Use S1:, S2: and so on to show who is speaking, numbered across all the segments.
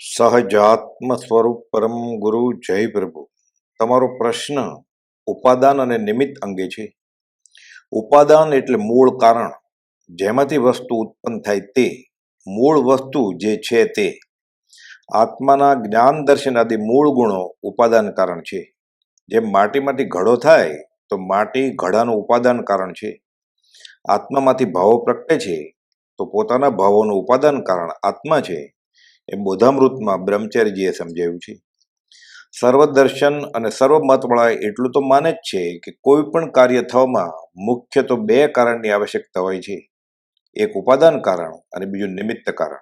S1: સહજાત્મ સ્વરૂપ પરમ ગુરુ જય પ્રભુ. તમારો પ્રશ્ન ઉપાદાન અને નિમિત્ત અંગે છે. ઉપાદાન એટલે મૂળ કારણ. જેમાંથી વસ્તુ ઉત્પન્ન થાય તે મૂળ વસ્તુ જે છે તે. આત્માના જ્ઞાન દર્શન આદિ મૂળ ગુણો ઉપાદાન કારણ છે. જેમ માટીમાંથી ઘડો થાય, તો માટી ઘડાનું ઉપાદાન કારણ છે. આત્મામાંથી ભાવો પ્રગટે છે, તો પોતાના ભાવોનું ઉપાદાન કારણ આત્મા છે. એમ બોધામૃતમાં બ્રહ્મચર્યજીએ સમજાવ્યું છે. સર્વદર્શન અને સર્વમતવાળા એટલું તો માને જ છે કે કોઈ પણ કાર્ય થવામાં મુખ્ય તો બે કારણની આવશ્યકતા હોય છે. એક ઉપાદાન કારણ અને બીજું નિમિત્ત કારણ.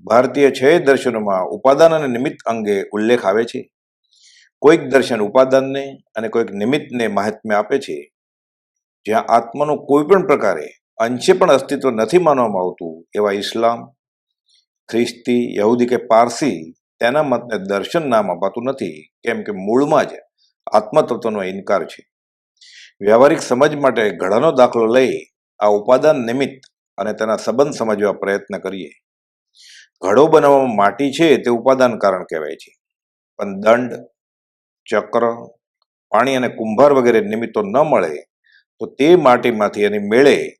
S1: ભારતીય છ દર્શનોમાં ઉપાદાન અને નિમિત્ત અંગે ઉલ્લેખ આવે છે. કોઈક દર્શન ઉપાદાનને અને કોઈક નિમિત્તને મહાત્મ્ય આપે છે. જ્યાં આત્માનું કોઈ પણ પ્રકારે અંશે પણ અસ્તિત્વ નથી માનવામાં આવતું એવા ઇસ્લામ ખ્રિસ્તી, યહૂદી કે પારસી તેના મતને દર્શન નામ અપાતું નથી. કેમ કે મૂળમાં જ આત્મતત્વનો ઇનકાર છે. વ્યવહારિક સમજ માટે ઘડાનો દાખલો લઈ આ ઉપાદાન નિમિત્ત અને તેના સંબંધ સમજવા પ્રયત્ન કરીએ. ઘડો બનાવવામાં માટી છે તે ઉપાદાન કારણ કહેવાય છે. પણ દંડ, ચક્ર, પાણી અને કુંભાર વગેરે નિમિત્તો ન મળે તો તે માટીમાંથી એની મેળે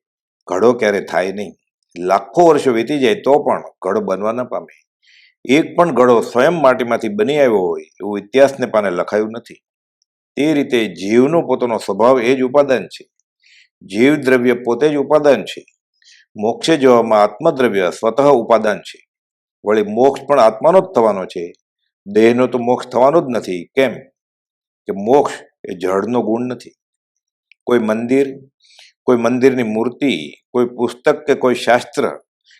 S1: ઘડો ક્યારે થાય નહીં. લાખો વર્ષો વીતી જાય તો પણ ઘડો બનવા ન પામે. એક પણ ઘડો સ્વયં માટીમાંથી બની આવ્યો હોય એવું ઇતિહાસને પાને લખાયું નથી. તે રીતે જીવનો પોતાનો સ્વભાવ એ જ ઉપાદાન છે. જીવ દ્રવ્ય પોતે જ ઉપાદાન છે. મોક્ષે જવામાં આત્મદ્રવ્ય સ્વતઃ ઉપાદાન છે. વળી મોક્ષ પણ આત્માનો જ થવાનો છે. દેહનો તો મોક્ષ થવાનો જ નથી. કેમ? કે મોક્ષ એ જળનો ગુણ નથી. કોઈ મંદિર કોઈ મંદિરની મૂર્તિ, કોઈ પુસ્તક કે કોઈ શાસ્ત્ર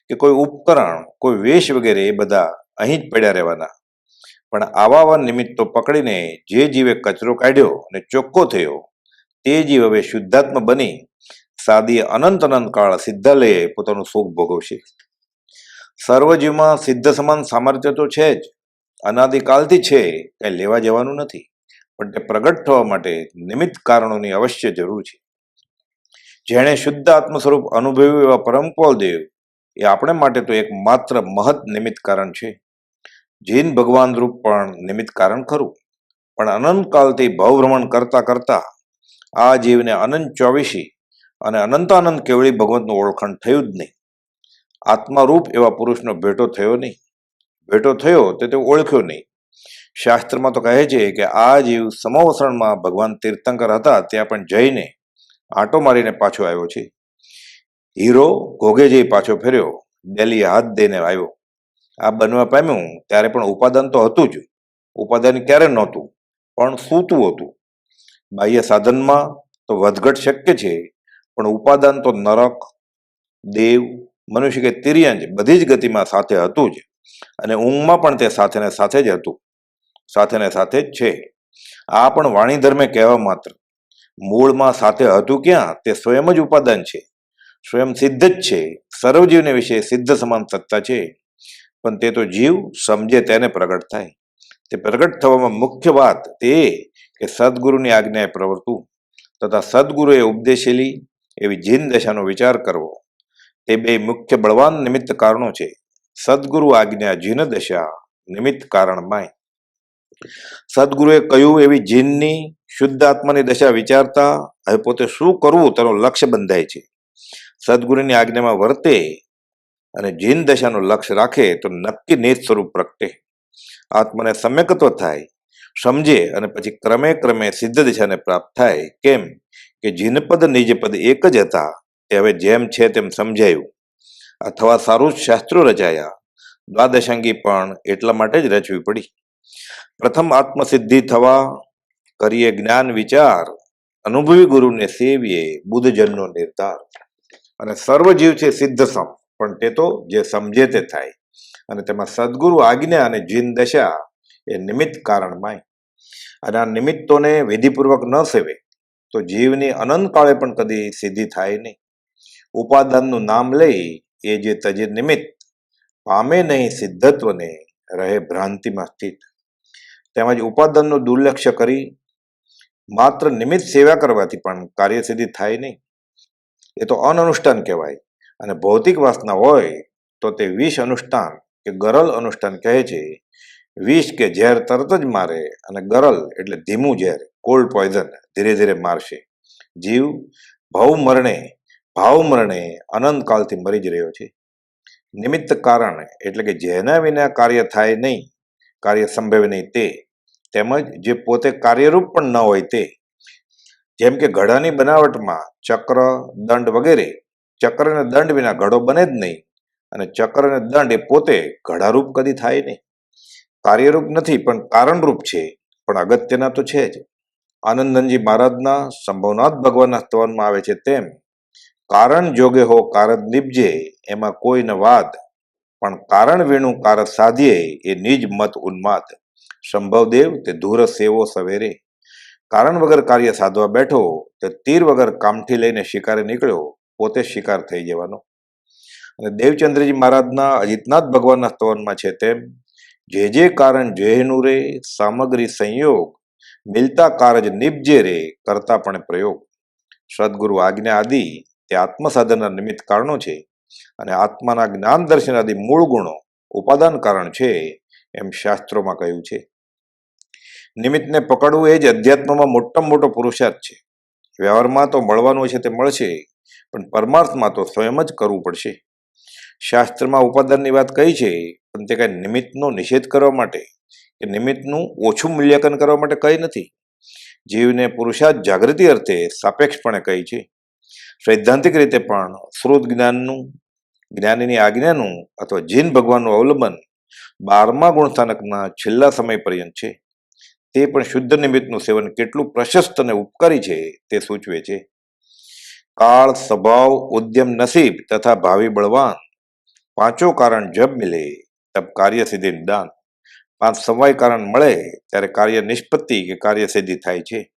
S1: કે કોઈ ઉપકરણ, કોઈ વેશ વગેરે એ બધા અહીં જ પડ્યા રહેવાના. પણ આવા નિમિત્તો પકડીને જે જીવે કચરો કાઢ્યો અને ચોખ્ખો થયો, તે જીવ હવે શુદ્ધાત્મ બની, સાદી અનંત અનંત કાળ સિદ્ધાલયે પોતાનું સુખ ભોગવશે. સર્વજીવમાં સિદ્ધ સમાન સામર્થ્ય તો છે જ અનાદિકાલથી છે, કંઈ લેવા જવાનું નથી. પણ તે પ્રગટ થવા માટે નિમિત્ત કારણોની અવશ્ય જરૂર છે. જેણે શુદ્ધ આત્મ સ્વરૂપ અનુભવ્યું એવા પરમપોલ દેવ એ આપણે માટે તો એક માત્ર મહત નિમિત્ત કારણ છે. જૈન ભગવાન રૂપ પણ નિમિત્ત કારણ ખરું. પણ અનંતકાલથી ભવભ્રમણ કરતા કરતા આ જીવને અનંત ચોવીસી અને અનંતાનંદ કેવળી ભગવંતનું ઓળખાણ થયું જ નહીં. આત્મારૂપ એવા પુરુષનો ભેટો થયો નહીં. ભેટો થયો તે તે ઓળખ્યો નહીં. શાસ્ત્રમાં તો કહે છે કે આ જીવ સમવસરણમાં ભગવાન તીર્થંકર હતા, ત્યાં પણ જઈને આંટો મારીને પાછો આવ્યો છે. હીરો ઘોઘે જઈ પાછો ફેર્યો. ડેલી હાથ દઈને આવ્યો. આ બનવા પામ્યું ત્યારે પણ ઉપાદાન તો હતું જ. ઉપાદાન ક્યારે નહોતું, પણ સૂતું હતું. બાહ્ય સાધનમાં તો વધઘટ શક્ય છે, પણ ઉપાદાન તો નરક, દેવ, મનુષ્ય કે તિર્યંજ બધી જ ગતિમાં સાથે હતું જ. અને ઊંઘમાં પણ તે સાથે ને સાથે જ હતું. સાથે ને સાથે જ છે. આ પણ વાણી ધર્મે કહેવા માત્ર. મૂળમાં સાથે હતું ક્યાં? તે સ્વયં જ ઉપાદાન છે. સ્વયં સિદ્ધ જ છે. સર્વજીવને વિશે સિદ્ધ સમાન સત્તા છે. પણ તે તો જીવ સમજે તેને પ્રગટ થાય. તે પ્રગટ થવામાં મુખ્ય વાત તે કે સદગુરુની આજ્ઞાએ પ્રવર્તવું તથા સદગુરુએ ઉપદેશેલી એવી જીન દશાનો વિચાર કરવો. તે બે મુખ્ય બળવાન નિમિત્ત કારણો છે. સદગુરુ આજ્ઞા જીન દશા નિમિત્ત કારણમાંય. સદગુરુએ કહ્યું એવી જીનની શુદ્ધ આત્માની દશા વિચારતા હવે પોતે શું કરવું તેનું લક્ષ્ય બંધાય છે. સદગુરુની આજ્ઞામાં વર્તે અને જીન દશાનું લક્ષ્ય રાખે તો નક્કી નિજ સ્વરૂપ પ્રગટે. આત્માને સમ્યકત્વ થાય, સમજે અને પછી ક્રમે ક્રમે સિદ્ધ દિશાને પ્રાપ્ત થાય. કેમ કે જીનપદ નિજપદ એક જ હતા. તે હવે જેમ છે તેમ સમજાયું. અથવા સારું જ શાસ્ત્રો રચાયા. દ્વાદશાંગી પણ એટલા માટે જ રચવી પડી. પ્રથમ આત્મસિદ્ધિ થવા કરીએ જ્ઞાન વિચાર. અનુભવી ગુરુને સેવીએ, બુદ્ધજનનો નિર્ધાર. અને સર્વજીવ છે સિદ્ધ સમ, પણ તે તો જે સમજે તે થાય. અને તેમાં સદગુરુ આજ્ઞા અને જીન દશા એ નિમિત્ત કારણમાંય. અને આ નિમિત્તોને વિધિપૂર્વક ન સેવે, તો જીવની અનંત કાળે પણ કદી સિદ્ધિ થાય નહીં. ઉપાદાનનું નામ લઈ એ જે તજે નિમિત્ત, પામે નહીં સિદ્ધત્વને, રહે ભ્રાંતિમાં સ્થિત. તેમજ ઉપાદાનનું દુર્લક્ષ્ય કરી માત્ર નિમિત્ત સેવા કરવાથી પણ કાર્યસિદ્ધિ થાય નહીં. એ તો અનઅનુષ્ઠાન કહેવાય. અને ભૌતિક વાસના હોય તો તે વિષ અનુષ્ઠાન કે ગરલ અનુષ્ઠાન કહે છે. વિષ કે ઝેર તરત જ મારે અને ગરલ એટલે ધીમું ઝેર, કોલ્ડ પોઈઝન, ધીરે ધીરે મારશે. જીવ ભાવ મરણે ભાવ મરણે અનંતકાલથી મરી જ રહ્યો છે. નિમિત્ત કારણ એટલે કે જેના વિના કાર્ય થાય નહીં, કાર્ય સંભવે નહીં તે તેમજ જે પોતે કાર્યરૂપ પણ ન હોય તે. જેમ કે ઘડાની બનાવટમાં ચક્ર, દંડ વગેરે, ચક્ર અને દંડ વિના ઘડો બને જ નહીં અને ચક્ર અને દંડ એ પોતે ઘડારૂપ કદી થાય નહીં. કાર્યરૂપ નથી પણ કારણરૂપ છે, પણ અગત્યના તો છે જ. આનંદનજી મહારાજના સંભવનાથ ભગવાનના સ્તવનમાં આવે છે તેમ, કારણ જોગે હો કારદ નિપજે એમાં કોઈ ન વાદ, પણ કારણ વીણું કારદ સાધીએ એ નિજ મત ઉન્માદ. સંભવદેવ તે ધૂર સેવો સવેરે. કારણ વગર કાર્ય સાધવા બેઠો, તે તીર વગર કામઠી લઈને શિકારે નીકળ્યો, પોતે શિકાર થઈ જવાનો. અને દેવચંદ્રજી મહારાજના, અજિતનાથ ભગવાનના સ્તવનમાં છે તેમ, જે જે કારણ જેહનું રે, સામગ્રી સંયોગ, મિલતા કારજ નિપજે રે, કરતા પણ પ્રયોગ. સદગુરુ આજ્ઞા આદિ, તે આત્મસાધનના નિમિત્ત કારણો છે, અને આત્માના જ્ઞાન દર્શન આદિ મૂળ ગુણો, ઉપાદાન કારણ છે, એમ શાસ્ત્રોમાં કહ્યું છે. નિમિત્તને પકડવું એ જ અધ્યાત્મમાં મોટામાં મોટો પુરુષાર્થ છે. વ્યવહારમાં તો મળવાનું છે તે મળશે, પણ પરમાર્થમાં તો સ્વયં જ કરવું પડશે. શાસ્ત્રમાં ઉપાદાનની વાત કહી છે, પણ તે કાંઈ નિમિત્તનો નિષેધ કરવા માટે કે નિમિત્તનું ઓછું મૂલ્યાંકન કરવા માટે કંઈ નથી. જીવને પુરુષાર્થ જાગૃતિ અર્થે સાપેક્ષપણે કહી છે. સૈદ્ધાંતિક રીતે પણ શ્રુત જ્ઞાનનું, જ્ઞાનીની આજ્ઞાનું અથવા જીન ભગવાનનું અવલંબન બારમા ગુણસ્થાનકના છેલ્લા સમય પર્યંત છે. તે પણ શુદ્ધ નિમિત્તનું સેવન કેટલું પ્રશસ્ત અને ઉપકારી છે તે સૂચવે છે. કાળ, સ્વભાવ, ઉદ્યમ નસીબ તથા ભાવિ બળવાન. પાંચો કારણ જબ મિલે, તબ કાર્ય સિદ્ધિ દાન પાંચ સમવાય કારણ મળે ત્યારે કાર્ય નિષ્પત્તિ કે કાર્ય સિદ્ધિ થાય છે.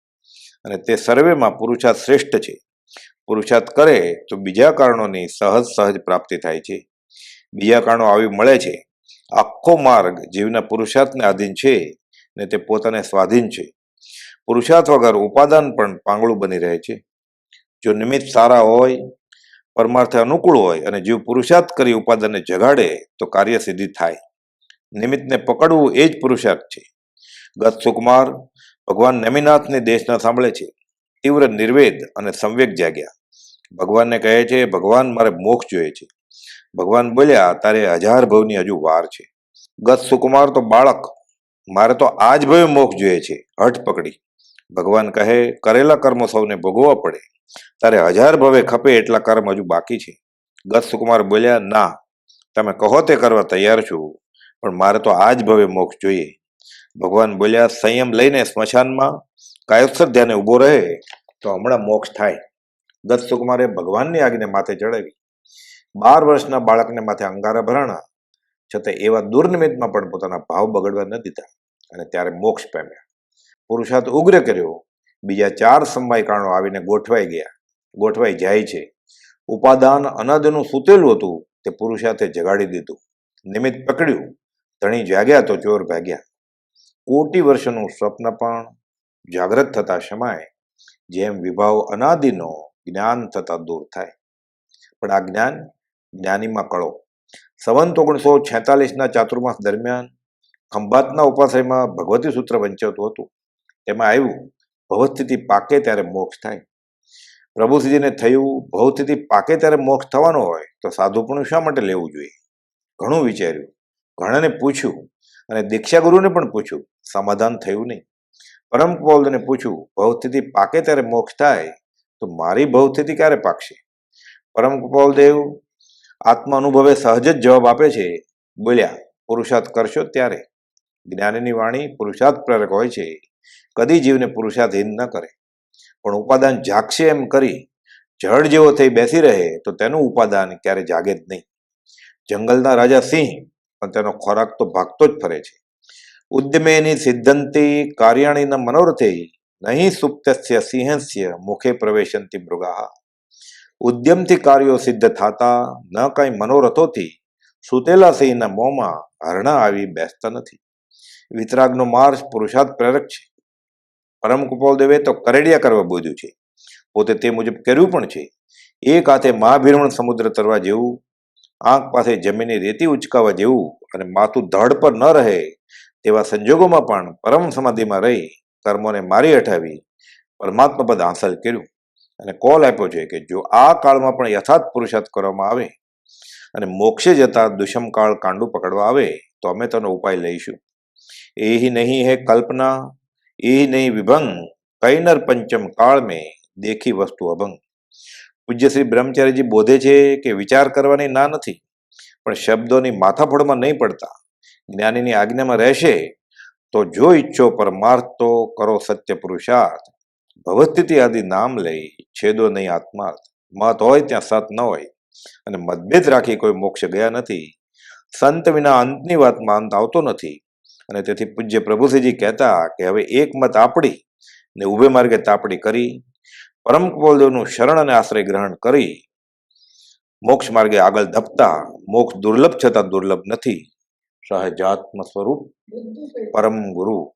S1: અને તે સર્વેમાં પુરુષાર્થ શ્રેષ્ઠ છે. પુરુષાર્થ કરે તો બીજા કારણોની સહજ સહજ પ્રાપ્તિ થાય છે. બીજા કારણો આવી મળે છે. આખો માર્ગ જીવના પુરુષાર્થને આધીન છે. ને તે પોતાને સ્વાધીન છે. પુરુષાર્થ વગર ઉપાદાન પણ પાંગળું બની રહે છે. જો નિમિત્ત સારા હોય, પરમાર્થે અનુકૂળ હોય અને જીવ પુરુષાર્થ કરી ઉપાદાનને જગાડે, તો કાર્ય સિદ્ધિ થાય. નિમિત્તને પકડવું એ જ પુરુષાર્થ છે. ગત સુકુમાર ભગવાન નમિનાથને દેશના સાંભળે છે. તીવ્ર નિર્વેદ અને સંવેગ જાગ્યા. ભગવાનને કહે છે, ભગવાન મારે મોક્ષ જોઈએ છે. ભગવાન બોલ્યા, તારે હજાર ભવની હજુ વાર છે. ગત સુકુમાર તો બાળક મારે તો આજ ભવે મોક્ષ જોઈએ છે, હઠ પકડી. ભગવાન કહે, કરેલા કર્મો સૌને ભોગવવા પડે. તારે હજાર ભવે ખપે એટલા કર્મ હજુ બાકી છે. ગત સુકુમાર બોલ્યા, ના, તમે કહો તે કરવા તૈયાર છું, પણ મારે તો આજ ભવે મોક્ષ જોઈએ. ભગવાન બોલ્યા, સંયમ લઈને સ્મશાનમાં કાયોત્સર ધ્યાને ઊભો રહે, તો હમણાં મોક્ષ થાય. ગત સુકુમારે ભગવાનની આજ્ઞા માથે ચડાવી. બાર વર્ષના બાળકને માથે અંગારા ભરાણા છતાં એવા દુર્નિમિત્તમાં પણ પોતાના ભાવ બગડવા ન દીધા અને ત્યારે મોક્ષ પામ્યા. પુરુષાર્થ ઉગ્ર કર્યો. બીજા ચાર સમવાય કારણો આવીને ગોઠવાઈ ગયા. ગોઠવાઈ જાય છે. ઉપાદાન અનાદનું સૂતેલું હતું. તે પુરુષાર્થે જગાડી દીધું. નિમિત્ત પકડ્યું. ધણી જાગ્યા તો ચોર ભાગ્યા. કોટી વર્ષનું સ્વપ્ન પણ જાગ્રત થતા શમાય. જેમ વિભાવ અનાદિનો જ્ઞાન થતા દૂર થાય. પણ આ જ્ઞાન જ્ઞાનીમાં કળો. સંવંત ઓગણીસો છેતાલીસના ચાતુર્માસ દરમિયાન ખંભાતના ઉપાશ્રયમાં ભગવતી સૂત્ર વંચાતું હતું. તેમાં આવ્યું, ભવસ્થિતિ પાકે ત્યારે મોક્ષ થાય. પ્રભુશ્રીજીને થયું, ભવસ્થિતિ પાકે ત્યારે મોક્ષ થવાનો હોય, તો સાધુપણું શા માટે લેવું જોઈએ? ઘણું વિચાર્યું. ઘણાને પૂછ્યું અને દીક્ષાગુરુને પણ પૂછ્યું. સમાધાન થયું નહીં. પરમ પૌલને પૂછ્યું, ભવસ્થિતિ પાકે ત્યારે મોક્ષ થાય, તો મારી ભવસ્થિતિ ક્યારે પાકશે? પરમ કુપાલદેવ આત્મ અનુભવે સહજ જ જવાબ આપે છે. બોલ્યા, પુરુષાર્થ કરશો ત્યારે? જ્ઞાનની વાણી પુરુષાર્થ પ્રેરક હોય છે. કદી જીવને પુરુષાર્થહીન ન કરે. પણ ઉપાદાન જાગશે એમ કરી જળ જેવો થઈ બેસી રહે તો તેનું ઉપાદાન ક્યારે જાગે જ નહીં. જંગલના રાજા સિંહ પણ તેનો ખોરાક તો ભાગતો જ ફરે છે. ઉદ્યમેની સિદ્ધાંતિ કાર્યાણીના મનોરથે નહીં સુપ્તસ્ય સિંહસ્ય મુખે પ્રવેશંતિ મૃગા ઉદ્યમથી કાર્યો સિદ્ધ થતા ન કઈ મનોરથોથી સુતેલા સિંહના મોંમાં હરણા આવી બેસતા નથી. વિતરાગનો માર્ગ પુરુષાર્થ પ્રેરક છે. પરમ કુપાલદેવે તો કરેડિયા કરવા બોધ્યું છે. પોતે તે મુજબ કર્યું પણ છે. એક હાથે મહાભીરમણ સમુદ્ર તરવા જેવું, આંખ પાસે જમીનની રેતી ઉચકાવા જેવું અને માથું ધડ પર ન રહે તેવા સંજોગોમાં પણ પરમ સમાધિમાં રહી કર્મોને મારી હટાવી પરમાત્મા પદ હાંસલ કર્યું. અને કોલ આપ્યો છે કે જો આ કાળમાં પણ યથાર્થ પુરુષાર્થ કરવામાં આવે અને મોક્ષે જતા દુષ્મકાળ કાંડું પકડવા આવે, તો અમે તેનો ઉપાય લઈશું. એહી નહીં હે કલ્પના એ નહીં વિભંગ, કૈનર પંચમ કાળ મેં દેખી વસ્તુ અભંગ. પૂજ્ય શ્રી બ્રહ્મચારીજી બોધે છે કે વિચાર કરવાની ના નથી, પણ શબ્દોની માથાફોડમાં નહીં પડતા, જ્ઞાનીની આજ્ઞામાં રહેશે, તો જો ઈચ્છો પરમાર્થ તો કરો સત્ય પુરુષાર્થ. ભવસ્થિતિ આદિ નામ લઈ છેદો નહીં આત્માર્થ. મત હોય ત્યાં સત ન હોય. અને મતભેદ રાખી કોઈ મોક્ષ ગયા નથી. સંત વિના અંતની વાતમાં અંત આવતો નથી. અને તેથી પૂજ્ય પ્રભુશ્રીજી કહેતા કે હવે એક મત આપણી ને ઉભે માર્ગે તાપડી કરી. પરમ કપોલદેવનું શરણ અને આશ્રય ગ્રહણ કરી. મોક્ષ માર્ગે આગળ ધપતા. મોક્ષ દુર્લભ છતાં દુર્લભ નથી. સહજાત્મ સ્વરૂપ પરમ ગુરુ.